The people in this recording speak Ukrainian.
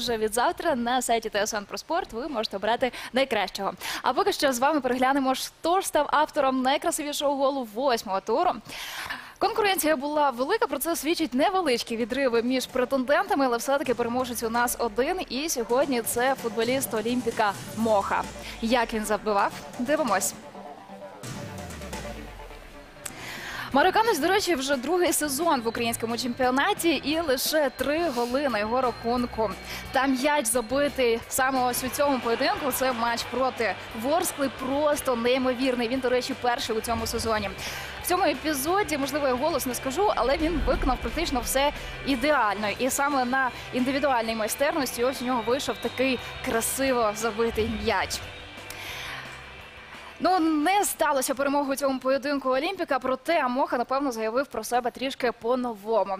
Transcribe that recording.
вже від завтра на сайті ТСН про спорт. Ви можете обрати найкращого. А поки що з вами переглянемо, хто ж став автором найкрасивішого голу восьмого туру. Конкуренція була велика. Про це свідчить невеличкі відриви між претендентами, але все-таки переможець у нас один. І сьогодні це футболіст Олімпіка Моха. Як він забивав? Дивимось. Марокканець, до речі, вже другий сезон в українському чемпіонаті і лише три голи на його рахунку. Та м'яч забитий саме ось у цьому поєдинку. Це матч проти Ворскли. Просто неймовірний. Він, до речі, перший у цьому сезоні. В цьому епізоді, можливо, я голос не скажу, але він виконав практично все ідеально. І саме на індивідуальній майстерності ось у нього вийшов такий красиво забитий м'яч. Ну не сталося перемоги у цьому поєдинку Олімпіка. Проте Амоха напевно заявив про себе трішки по-новому.